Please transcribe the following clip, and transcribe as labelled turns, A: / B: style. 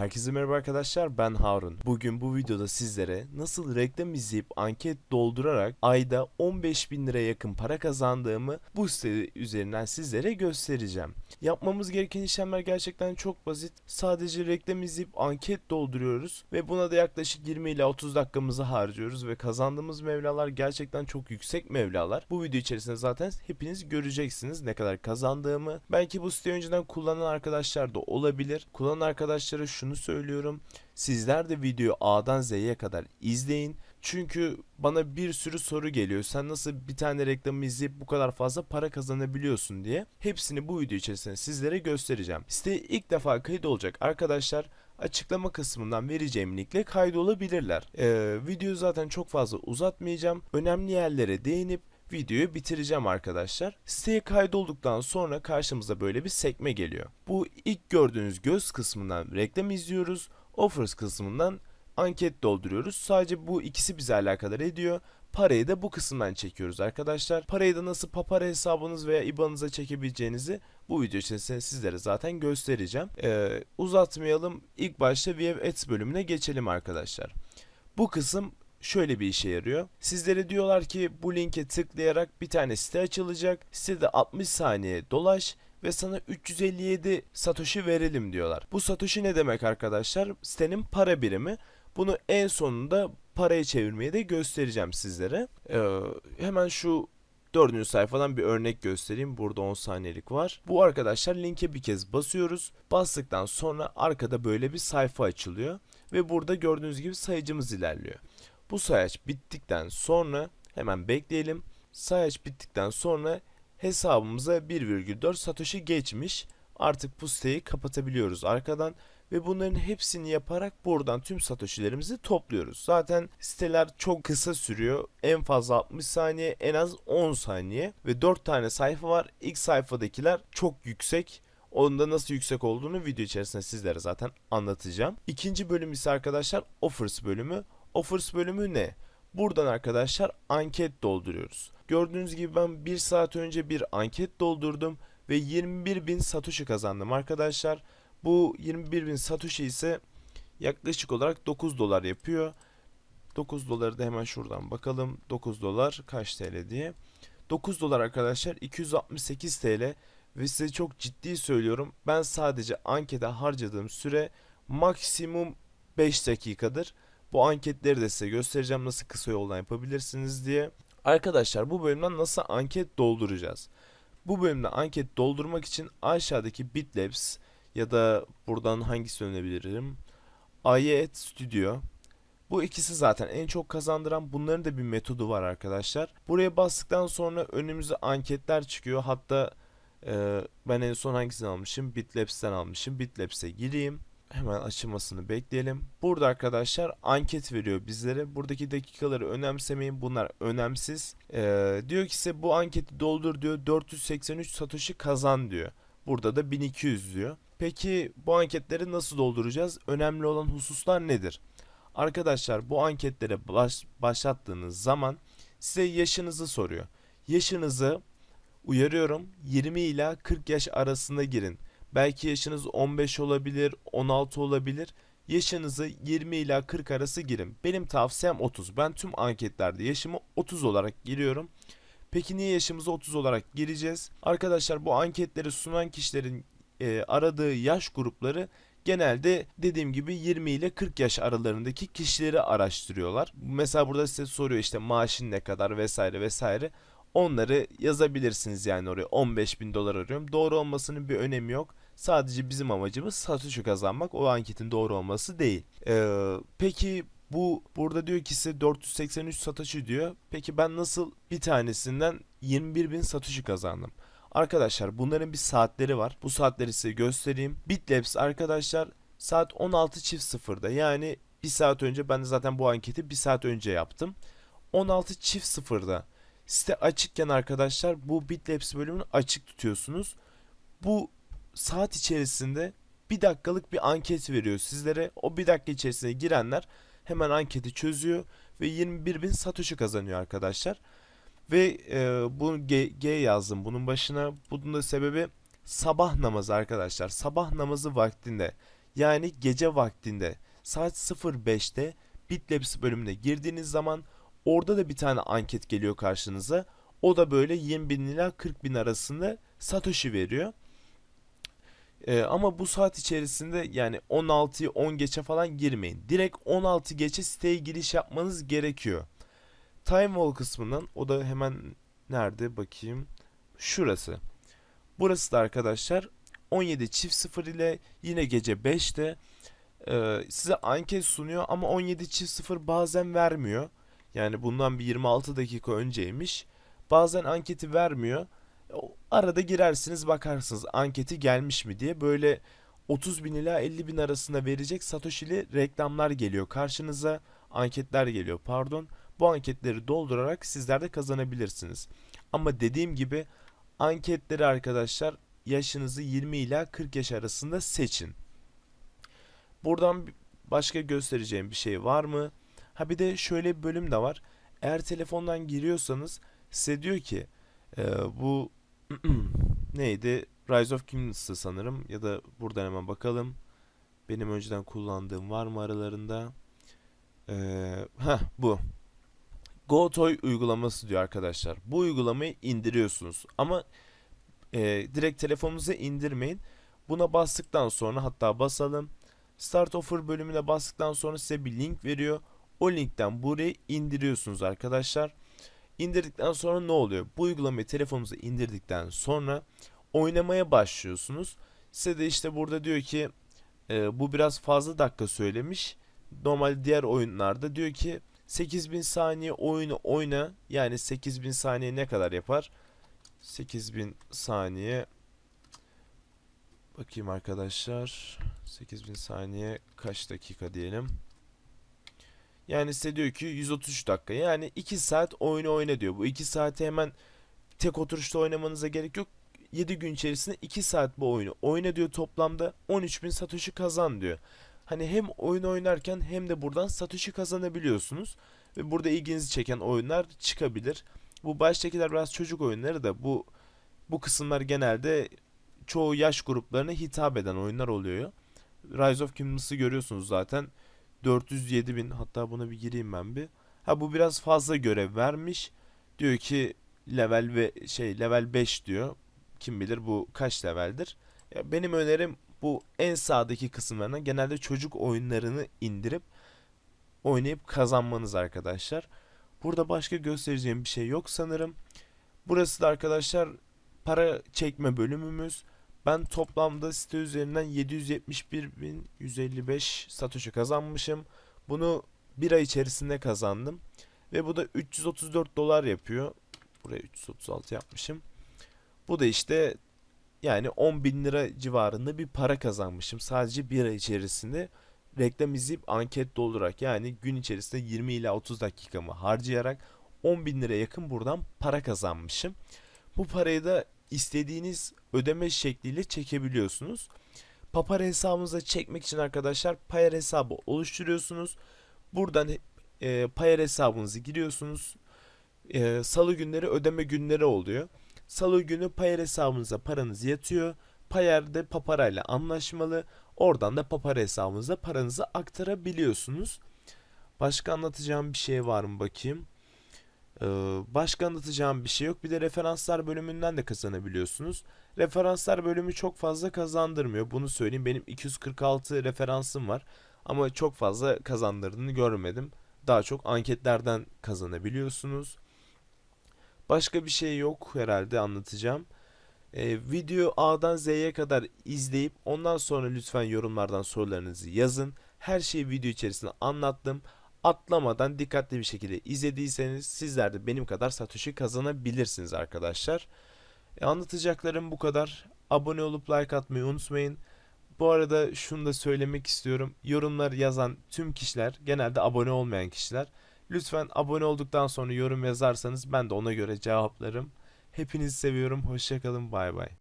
A: Herkese merhaba arkadaşlar ben Harun. Bugün bu videoda sizlere nasıl reklam izleyip anket doldurarak ayda 15 bin liraya yakın para kazandığımı bu site üzerinden sizlere göstereceğim. Yapmamız gereken işlemler gerçekten çok basit. Sadece reklam izleyip anket dolduruyoruz ve buna da yaklaşık 20 ila 30 dakikamızı harcıyoruz ve kazandığımız mevlalar gerçekten çok yüksek mevlalar. Bu video içerisinde zaten hepiniz göreceksiniz ne kadar kazandığımı. Belki bu siteyi önceden kullanan arkadaşlar da olabilir. Kullanan arkadaşlara şunu söylüyorum. Sizler de videoyu A'dan Z'ye kadar izleyin. Çünkü bana bir sürü soru geliyor. Sen nasıl bir tane reklamı izleyip bu kadar fazla para kazanabiliyorsun diye. Hepsini bu video içerisinde sizlere göstereceğim. Siteye ilk defa kayıt olacak arkadaşlar açıklama kısmından vereceğim linkle kaydolabilirler. Ee, videoyu zaten çok fazla uzatmayacağım. Önemli yerlere değinip videoyu bitireceğim arkadaşlar. Siteye kaydolduktan sonra karşımıza böyle bir sekme geliyor. Bu ilk gördüğünüz göz kısmından reklam izliyoruz. Offers kısmından anket dolduruyoruz. Sadece bu ikisi bize alakadar ediyor. Parayı da bu kısımdan çekiyoruz arkadaşlar. Parayı da nasıl papara hesabınız veya IBAN'ınıza çekebileceğinizi bu video içerisinde sizlere zaten göstereceğim. Ee, uzatmayalım. İlk başta View Ads bölümüne geçelim arkadaşlar. Bu kısım şöyle bir işe yarıyor. Sizlere diyorlar ki bu linke tıklayarak bir tane site açılacak. Sitede 60 saniye dolaş ve sana 357 satoshi verelim diyorlar. Bu satoshi ne demek arkadaşlar? Sitenin para birimi. Bunu en sonunda paraya çevirmeyi de göstereceğim sizlere. Ee, hemen şu dördüncü sayfadan bir örnek göstereyim. Burada 10 saniyelik var. Bu arkadaşlar linke bir kez basıyoruz. Bastıktan sonra arkada böyle bir sayfa açılıyor. Ve burada gördüğünüz gibi sayıcımız ilerliyor. Bu sayaç bittikten sonra hemen bekleyelim. Sayaç bittikten sonra hesabımıza 1,4 satoshi geçmiş. Artık bu siteyi kapatabiliyoruz arkadan ve bunların hepsini yaparak buradan tüm satoshilerimizi topluyoruz. Zaten siteler çok kısa sürüyor. En fazla 60 saniye, en az 10 saniye ve 4 tane sayfa var. İlk sayfadakiler çok yüksek. Onun da nasıl yüksek olduğunu video içerisinde sizlere zaten anlatacağım. İkinci bölüm ise arkadaşlar offers bölümü. Offers bölümü ne? Buradan arkadaşlar anket dolduruyoruz. Gördüğünüz gibi ben 1 saat önce bir anket doldurdum ve 21.000 satoshi kazandım arkadaşlar. Bu 21.000 satoshi ise yaklaşık olarak 9 dolar yapıyor. 9 doları da hemen şuradan bakalım. 9 dolar kaç TL diye. 9 dolar arkadaşlar 268 TL ve size çok ciddi söylüyorum. Ben sadece ankete harcadığım süre maksimum 5 dakikadır. Bu anketleri de size göstereceğim nasıl kısa yoldan yapabilirsiniz diye. Arkadaşlar bu bölümden nasıl anket dolduracağız? Bu bölümde anket doldurmak için aşağıdaki Bitlabs ya da buradan hangisi önebilirim? Ayet Studio. Bu ikisi zaten en çok kazandıran bunların da bir metodu var arkadaşlar. Buraya bastıktan sonra önümüze anketler çıkıyor. Hatta e, ben en son hangisini almışım? Bitlabs'ten almışım. Bitlabs'e gireyim. Hemen açılmasını bekleyelim. Burada arkadaşlar anket veriyor bizlere. Buradaki dakikaları önemsemeyin. Bunlar önemsiz. Ee, diyor ki size bu anketi doldur diyor. 483 satoshi kazan diyor. Burada da 1200 diyor. Peki bu anketleri nasıl dolduracağız? Önemli olan hususlar nedir? Arkadaşlar bu anketlere baş, başlattığınız zaman size yaşınızı soruyor. Yaşınızı uyarıyorum 20 ila 40 yaş arasında girin. Belki yaşınız 15 olabilir, 16 olabilir. Yaşınızı 20 ila 40 arası girin. Benim tavsiyem 30. Ben tüm anketlerde yaşımı 30 olarak giriyorum. Peki niye yaşımızı 30 olarak gireceğiz? Arkadaşlar bu anketleri sunan kişilerin e, aradığı yaş grupları genelde dediğim gibi 20 ile 40 yaş aralarındaki kişileri araştırıyorlar. Mesela burada size soruyor işte maaşın ne kadar vesaire vesaire. Onları yazabilirsiniz yani oraya 15 bin dolar arıyorum. Doğru olmasının bir önemi yok. Sadece bizim amacımız satışu kazanmak. O anketin doğru olması değil. Ee, peki bu burada diyor ki size 483 satışı diyor. Peki ben nasıl bir tanesinden 21 bin satışı kazandım? Arkadaşlar bunların bir saatleri var. Bu saatleri size göstereyim. Bitlabs arkadaşlar saat 16 çift sıfırda yani bir saat önce ben de zaten bu anketi bir saat önce yaptım. 16 çift sıfırda site açıkken arkadaşlar bu Bitlabs bölümünü açık tutuyorsunuz. Bu saat içerisinde bir dakikalık bir anket veriyor sizlere. O bir dakika içerisinde girenler hemen anketi çözüyor ve 21 bin satoshi kazanıyor arkadaşlar. Ve e, bunu G, G yazdım bunun başına. Bunun da sebebi sabah namazı arkadaşlar. Sabah namazı vaktinde Yani gece vaktinde saat 05'te Bitlabs bölümüne girdiğiniz zaman orada da bir tane anket geliyor karşınıza. O da böyle 20 bin ila 40 bin arasında Satoshi veriyor. Ee, ama bu saat içerisinde yani 16'yı 10 geçe falan girmeyin. Direkt 16 geçe siteye giriş yapmanız gerekiyor. Time Wall kısmından o da hemen nerede bakayım. Şurası. Burası da arkadaşlar 17 çift 0 ile yine gece 5'te e, size anket sunuyor ama 17 çift 0 bazen vermiyor. Yani bundan bir 26 dakika önceymiş. Bazen anketi vermiyor. Arada girersiniz bakarsınız anketi gelmiş mi diye böyle 30 bin ila 50 bin arasında verecek Satoshi'li reklamlar geliyor karşınıza. Anketler geliyor pardon. Bu anketleri doldurarak sizler de kazanabilirsiniz. Ama dediğim gibi anketleri arkadaşlar yaşınızı 20 ila 40 yaş arasında seçin. Buradan başka göstereceğim bir şey var mı? Ha bir de şöyle bir bölüm de var. Eğer telefondan giriyorsanız size diyor ki e, bu neydi? Rise of Kingdoms'ı sanırım ya da buradan hemen bakalım. Benim önceden kullandığım var mı aralarında? Ee, heh, bu. GoToy uygulaması diyor arkadaşlar. Bu uygulamayı indiriyorsunuz ama e, direkt telefonunuza indirmeyin. Buna bastıktan sonra hatta basalım. Start Offer bölümüne bastıktan sonra size bir link veriyor. O linkten burayı indiriyorsunuz arkadaşlar. İndirdikten sonra ne oluyor? Bu uygulamayı telefonunuza indirdikten sonra oynamaya başlıyorsunuz. Size de işte burada diyor ki e, bu biraz fazla dakika söylemiş. Normal diğer oyunlarda diyor ki 8000 saniye oyunu oyna. Yani 8000 saniye ne kadar yapar? 8000 saniye Bakayım arkadaşlar. 8000 saniye kaç dakika diyelim. Yani size diyor ki 133 dakika. Yani 2 saat oyunu oyna diyor. Bu 2 saati hemen tek oturuşta oynamanıza gerek yok. 7 gün içerisinde 2 saat bu oyunu oyna diyor toplamda 13.000 Satoshi kazan diyor. Hani hem oyun oynarken hem de buradan Satoshi kazanabiliyorsunuz. Ve burada ilginizi çeken oyunlar çıkabilir. Bu baştakiler biraz çocuk oyunları da bu bu kısımlar genelde çoğu yaş gruplarına hitap eden oyunlar oluyor. Rise of Kingdoms'ı görüyorsunuz zaten. 407 bin hatta buna bir gireyim ben bir. Ha bu biraz fazla görev vermiş. Diyor ki level ve şey level 5 diyor. Kim bilir bu kaç leveldir. Ya benim önerim bu en sağdaki kısımlarına genelde çocuk oyunlarını indirip oynayıp kazanmanız arkadaşlar. Burada başka göstereceğim bir şey yok sanırım. Burası da arkadaşlar para çekme bölümümüz. Ben toplamda site üzerinden 771.155 Satoshi kazanmışım. Bunu bir ay içerisinde kazandım. Ve bu da 334 dolar yapıyor. Buraya 336 yapmışım. Bu da işte yani 10 bin lira civarında bir para kazanmışım. Sadece bir ay içerisinde reklam izleyip anket doldurarak yani gün içerisinde 20 ila 30 dakikamı harcayarak 10 bin lira yakın buradan para kazanmışım. Bu parayı da istediğiniz ödeme şekliyle çekebiliyorsunuz. Papara hesabınıza çekmek için arkadaşlar Payer hesabı oluşturuyorsunuz. Buradan e, Payer hesabınızı giriyorsunuz. E, Salı günleri ödeme günleri oluyor. Salı günü Payer hesabınıza paranız yatıyor. Payer de Papara ile anlaşmalı. Oradan da Papara hesabınıza paranızı aktarabiliyorsunuz. Başka anlatacağım bir şey var mı bakayım. Ee, başka anlatacağım bir şey yok. Bir de referanslar bölümünden de kazanabiliyorsunuz. Referanslar bölümü çok fazla kazandırmıyor. Bunu söyleyeyim. Benim 246 referansım var. Ama çok fazla kazandırdığını görmedim. Daha çok anketlerden kazanabiliyorsunuz. Başka bir şey yok herhalde anlatacağım. Ee, video A'dan Z'ye kadar izleyip ondan sonra lütfen yorumlardan sorularınızı yazın. Her şeyi video içerisinde anlattım. Atlamadan dikkatli bir şekilde izlediyseniz sizler de benim kadar Satoshi kazanabilirsiniz arkadaşlar. E, anlatacaklarım bu kadar. Abone olup like atmayı unutmayın. Bu arada şunu da söylemek istiyorum. Yorumlar yazan tüm kişiler genelde abone olmayan kişiler. Lütfen abone olduktan sonra yorum yazarsanız ben de ona göre cevaplarım. Hepinizi seviyorum. Hoşçakalın. Bay bay.